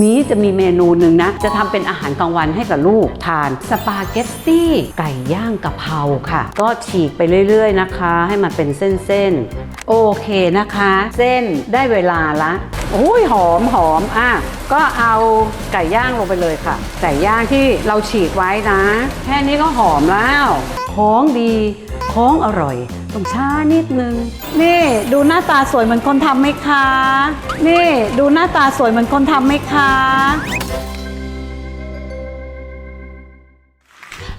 มีจะมีเมนูหนึ่งนะ จะทำเป็นอาหารกลางวันให้กับลูกทาน สปาเกตตี้ไก่ย่างกะเพราค่ะ ก็ฉีกไปเรื่อยๆนะคะ ให้มันเป็นเส้นๆ โอเคนะคะ เส้นได้เวลาละโอ้ยหอมหอมอะก็เอาไก่ย่างลงไปเลยค่ะ ไก่ย่างที่เราฉีกไว้นะ แค่นี้ก็หอมแล้วของดี ของอร่อย ต้องช้านิดนึง นี่ดูหน้าตาสวยเหมือนคนทำไหมคะ นี่ดูหน้าตาสวยเหมือนคนทำไหมคะ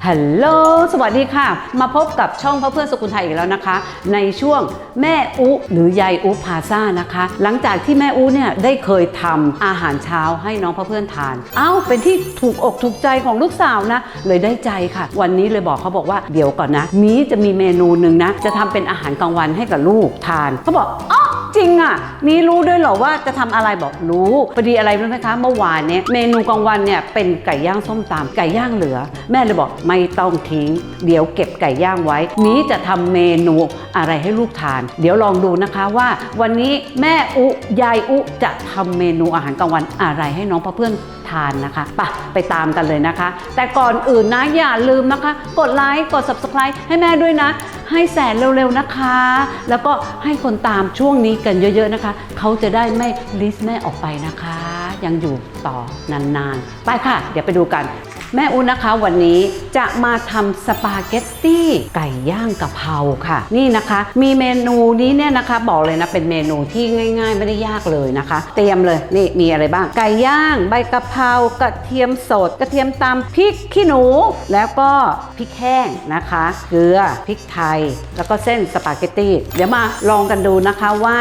ฮัลโหล สวัสดีค่ะ มาพบกับช่องพระเพื่อนสกุลไทยอีกแล้วนะคะ ในช่วงแม่อุหรือยายอุพาซ่านะคะ หลังจากที่แม่อุเนี่ยได้เคยทำอาหารเช้าให้น้องพระเพื่อนทานเอ้าเป็นที่ถูกอกถูกใจของลูกสาวนะ เลยได้ใจค่ะ วันนี้เลยบอกเขาบอกว่าเดี๋ยวก่อนนะ มีจะมีเมนูหนึ่งนะ จะทำเป็นอาหารกลางวันให้กับลูกทาน เขาบอกอ๋อ จริงอะ มีรู้ด้วยเหรอว่าจะทำอะไรบอกรู้พอดีอะไรรู้ไหมคะ เมื่อวานเนี้ยเมนูกลางวันเนี่ยเป็นไก่ย่างส้มตำไก่ย่างเหลือ แม่เลยบอกไม่ต้องทิ้ง เดี๋ยวเก็บไก่ย่างไว้มีจะทำเมนูอะไรให้ลูกทาน เดี๋ยวลองดูนะคะว่า วันนี้แม่อุยายอุจะทำเมนูอาหารกลางวันอะไรให้น้องพ่อเพื่อนทานนะคะไปไปตามกันเลยนะคะ แต่ก่อนอื่นนะอย่าลืมนะคะ กดไลค์กด subscribe ให้แม่ด้วยนะ ให้แสนเร็วๆนะคะ แล้วก็ให้คนตามช่วงนี้กันเยอะๆนะคะ เขาจะได้ไม่ลิสต์แม่ออกไปนะคะ ยังอยู่ต่อนานๆ ไปค่ะ เดี๋ยวไปดูกัน แม่อุ้นนะคะวันนี้จะมาทำสปาเกตตี้ไก่ย่างกะเพราค่ะ นี่นะคะ มีเมนูนี้เนี่ยนะคะ บอกเลยนะเป็นเมนูที่ง่าย ๆ ไม่ได้ยากเลยนะคะ เตรียมเลยนี่มีอะไรบ้าง ไก่ย่าง ใบกะเพรากระเทียมสด กระเทียมตำพริกขี้หนู แล้วก็พริกแห้งนะคะเกลือพริกไทย แล้วก็เส้นสปาเกตตี้เดี๋ยวมาลองกันดูนะคะว่า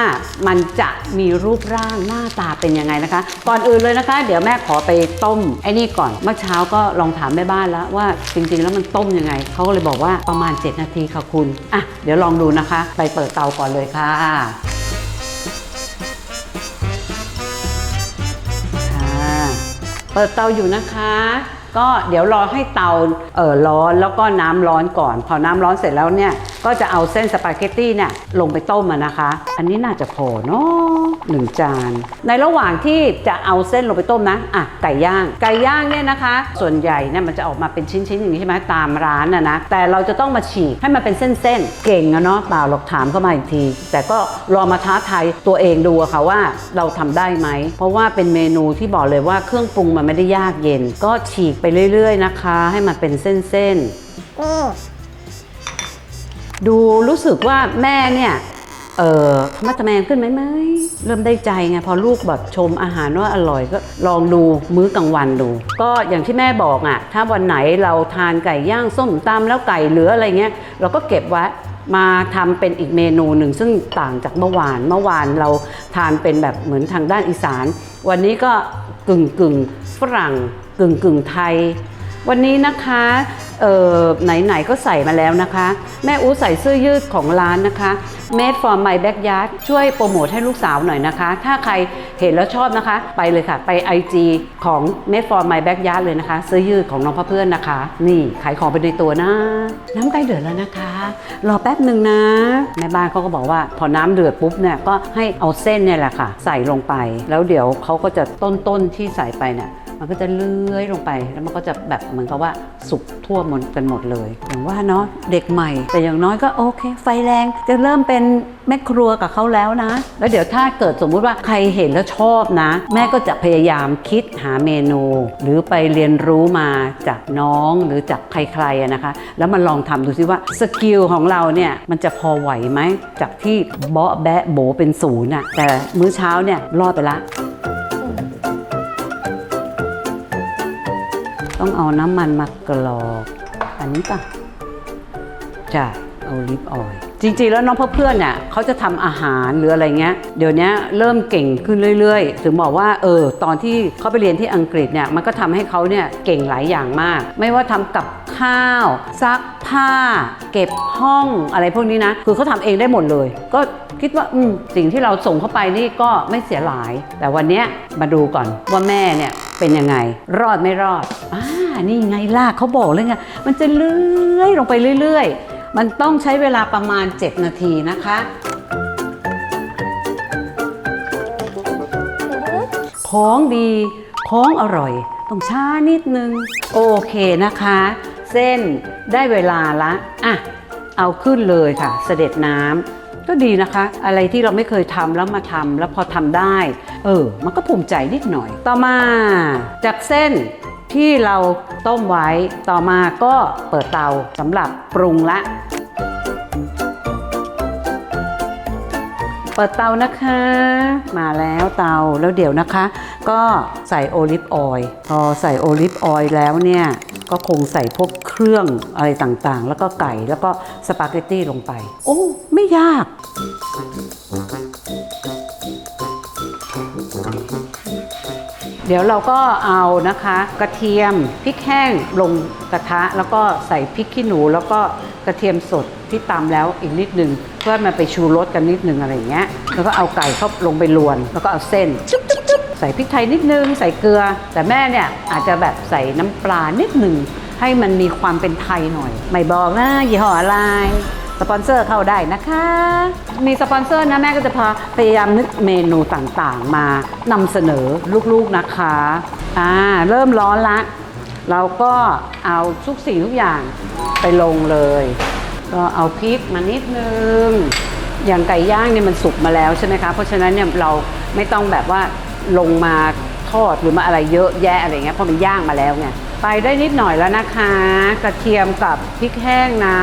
มันจะมีรูปร่างหน้าตาเป็นยังไงนะคะ ก่อนอื่นเลยนะคะ เดี๋ยวแม่ขอไปต้มไอ้นี่ก่อนเมื่อเช้าก็ลองถามแม่บ้านแล้วว่าจริงๆ แล้วมันต้มยังไง เขาก็เลยบอกว่าประมาณ 7 นาทีค่ะคุณอะเดี๋ยวลองดูนะคะ ไปเปิดเตาก่อนเลยค่ะค่ะเปิดเตาอยู่นะคะก็เดี๋ยวรอให้เตาเอ่อร้อนแล้วก็น้ำร้อนก่อน พอน้ำร้อนเสร็จแล้วเนี่ยก็จะเอาเส้นสปาเกตตี้เนี่ยลงไปต้มนะคะ อันนี้น่าจะพอเนาะหนึ่งจาน ในระหว่างที่จะเอาเส้นลงไปต้มนะอะไก่ย่าง ไก่ย่างเนี่ยนะคะ ส่วนใหญ่เนี่ยมันจะออกมาเป็นชิ้นๆอย่างนี้ใช่ไหมตามร้านอะนะ แต่เราจะต้องมาฉีกให้มันเป็นเส้นๆ เก่งอะเนาะเปล่าหรอกถามเข้ามาอีกที แต่ก็รอมาท้าทายตัวเองดูอะค่ะว่าเราทำได้ไหม เพราะว่าเป็นเมนูที่บอกเลยว่าเครื่องปรุงมันไม่ได้ยากเย็น ก็ฉีกไปเรื่อยๆนะคะ ให้มันเป็นเส้นๆ ดูรู้สึกว่าแม่เนี่ยเออมัตแมนขึ้นไหมไหมเริ่มได้ใจไงพอลูกแบบชมอาหารว่าอร่อยก็ลองดูมื้อกลางวันดู ก็อย่างที่แม่บอกอะ่ะ ถ้าวันไหนเราทานไก่ย่างส้มตำแล้วไก่เหลืออะไรเงี้ย เราก็เก็บไว้มาทำเป็นอีกเมนูหนึ่งซึ่งต่างจากเมื่อวานเมื่อวานเราทานเป็นแบบเหมือนทางด้านอีสาน วันนี้ก็กึ่งกึ่งฝรั่งกึ่งกึ่งไทย วันนี้นะคะเออไหนๆก็ใส่มาแล้วนะคะ แม่อูใส่เสื้อยืดของร้านนะคะ Made for my backyard ช่วยโปรโมทให้ลูกสาวหน่อยนะคะ ถ้าใครเห็นแล้วชอบนะคะ ไปเลยค่ะ ไป IG ของ Made for my backyard เลยนะคะ เสื้อยืดของน้องพ่อเพื่อนนะคะ นี่ขายของไปในตัวนะ น้ำใกล้เดือดแล้วนะคะ รอแป๊บหนึ่งนะแม่บ้านเขาก็บอกว่า พอน้ำเดือดปุ๊บเนี่ยก็ให้เอาเส้นเนี่ยแหละค่ะ ใส่ลงไป แล้วเดี๋ยวเขาก็จะต้นๆที่ใส่ไปเนี่ย มันก็จะเลื้อยลงไป แล้วมันก็จะแบบเหมือนกับว่าสุกทั่วหมดกันหมดเลยอย่างว่าเนาะเด็กใหม่ แต่อย่างน้อยก็โอเค ไฟแรงจะเริ่มเป็นแม่ครัวกับเขาแล้วนะ แล้วเดี๋ยวถ้าเกิดสมมุติว่าใครเห็นแล้วชอบนะ แม่ก็จะพยายามคิดหาเมนู หรือไปเรียนรู้มาจากน้องหรือจากใครๆนะคะ แล้วมาลองทำดูซิว่าสกิลของเราเนี่ยมันจะพอไหวไหมจากที่เบาะแบะโบเป็นศูนย์อะแต่มื้อเช้าเนี่ยรอดไปละ ต้องเอาน้ำมันมากรอกอันนี้ปะจะเอาลิปออยล์จริงๆ แล้วน้องเพื่อนเนี่ยเขาจะทำอาหารหรืออะไรเงี้ยเดี๋ยวนี้เริ่มเก่งขึ้นเรื่อยๆ ถึงบอกว่าเออตอนที่เขาไปเรียนที่อังกฤษเนี่ยมันก็ทำให้เขาเนี่ยเก่งหลายอย่างมาก ไม่ว่าทำกับ ข้าว ซักผ้า เก็บห้องอะไรพวกนี้นะ คือเขาทำเองได้หมดเลย ก็คิดว่าอืมสิ่งที่เราส่งเข้าไปนี่ก็ไม่เสียหลาย แต่วันเนี้ยมาดูก่อนว่าแม่เนี่ยเป็นยังไง รอดไม่รอดอ่านี่ไงล่ะเขาบอกเลยไงมันจะเลื่อยลงไปเรื่อยๆ มันต้องใช้เวลาประมาณ 7 นาทีนะคะ ของดี ของอร่อย ต้องช้านิดนึง โอเคนะคะ เส้นได้เวลาละอะเอาขึ้นเลยค่ะ เสด็จน้ำก็ดีนะคะ อะไรที่เราไม่เคยทำแล้วมาทำแล้วพอทำได้ เออ มันก็ภูมิใจนิดหน่อย ต่อมาจากเส้นที่เราต้มไว้ต่อมาก็เปิดเตาสำหรับปรุงละ เปิดเตานะคะ มาแล้วเตาแล้วเดี๋ยวนะคะ ก็ใส่โอลิฟออยล์พอใส่โอลิฟออยล์แล้วเนี่ย ก็คงใส่พวกเครื่องอะไรต่างๆ แล้วก็ไก่แล้วก็สปาเกตตี้ลงไป โอ้ ไม่ยาก เดี๋ยวเราก็เอานะคะ กระเทียมพริกแห้งลงกระทะ แล้วก็ใส่พริกขี้หนู แล้วก็กระเทียมสดที่ตำแล้วอีกนิดนึง เพื่อมันไปชูรสกันนิดนึงอะไรอย่างเงี้ยแล้วก็เอาไก่เข้าลงไปลวน แล้วก็เอาเส้นจุ๊บจุ๊บจุ๊บ ใส่พริกไทยนิดนึง ใส่เกลือ แต่แม่เนี่ยอาจจะแบบใส่น้ำปลานิดหนึ่งให้มันมีความเป็นไทยหน่อย ไม่บอกนะยี่ห้ออะไรสปอนเซอร์เข้าได้นะคะ มีสปอนเซอร์นะแม่ก็จะพาพยายามนึกเมนูต่างๆ มานำเสนอลูกๆนะคะอ่าเริ่มร้อนละ เราก็เอาทุกสิ่งทุกอย่างไปลงเลย ก็เอาพริกมานิดนึง อย่างไก่ย่างเนี่ยมันสุกมาแล้วใช่ไหมคะ เพราะฉะนั้นเนี่ยเราไม่ต้องแบบว่า ลงมาทอดหรือมาอะไรเยอะแยะอะไรเงี้ยเพราะมันย่างมาแล้วไงไปได้นิดหน่อยแล้วนะคะ กระเทียมกับพริกแห้งนะ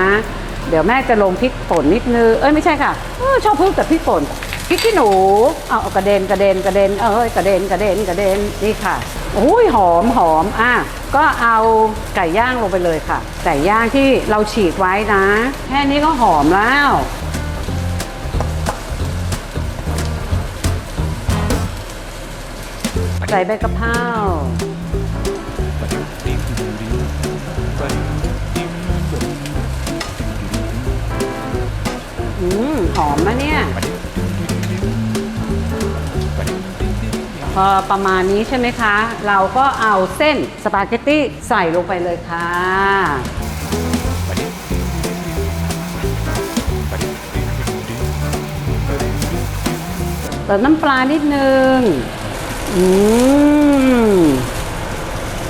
เดี๋ยวแม่จะลงพริกป่นนิดนึงเอ้ยไม่ใช่ค่ะออชอบพูดแต่พริกป่นพริกขี้หนูเอาเอากระเด็นกระเด็นกระเด็นเอ้ยกระเด็นกระเด็นกระเด็นนี่ค่ะโอ้ยหอมหอมอะก็เอาไก่ย่างลงไปเลยค่ะ ไก่ย่างที่เราฉีกไว้นะ แค่นี้ก็หอมแล้ว ใส่ใบกะเพราอืมหอมนะเนี่ย พอประมาณนี้ใช่ไหมคะ เราก็เอาเส้นสปาเกตตี้ใส่ลงไปเลยค่ะเติมน้ำปลานิดนึง อืม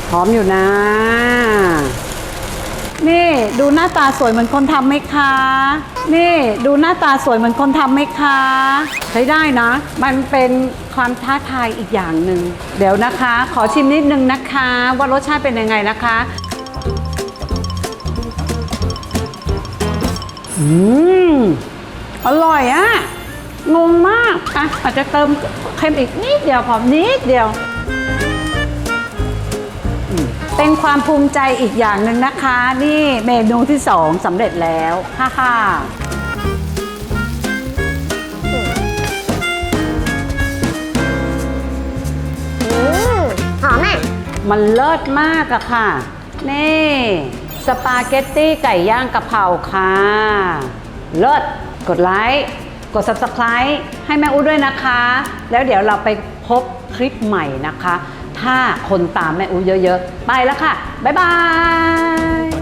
หอมอยู่นะ นี่ดูหน้าตาสวยเหมือนคนทำไหมคะ นี่ดูหน้าตาสวยเหมือนคนทำไหมคะ ใช้ได้นะ มันเป็นความท้าทายอีกอย่างหนึ่ง เดี๋ยวนะคะ ขอชิมนิดนึงนะคะ ว่ารสชาติเป็นยังไงนะคะ อืม อร่อยอะ งงมากอะอาจจะเติมเค็มอีกนิดเดียวพอนิดเดียวอืมเป็นความภูมิใจอีกอย่างหนึ่งนะคะ นี่เมนูที่สองสำเร็จแล้วฮ่าฮ่าอืมหอมอะ มันเลิศมากอะค่ะ นี่ สปาเกตตี้ไก่ย่างกะเพราค่ะ เลิศ กดไลค์ กด subscribe ให้แม่อู้ด้วยนะคะ แล้วเดี๋ยวเราไปพบคลิปใหม่นะคะ ถ้าคนตามแม่อู้เยอะๆ ไปแล้วค่ะ บ๊ายบาย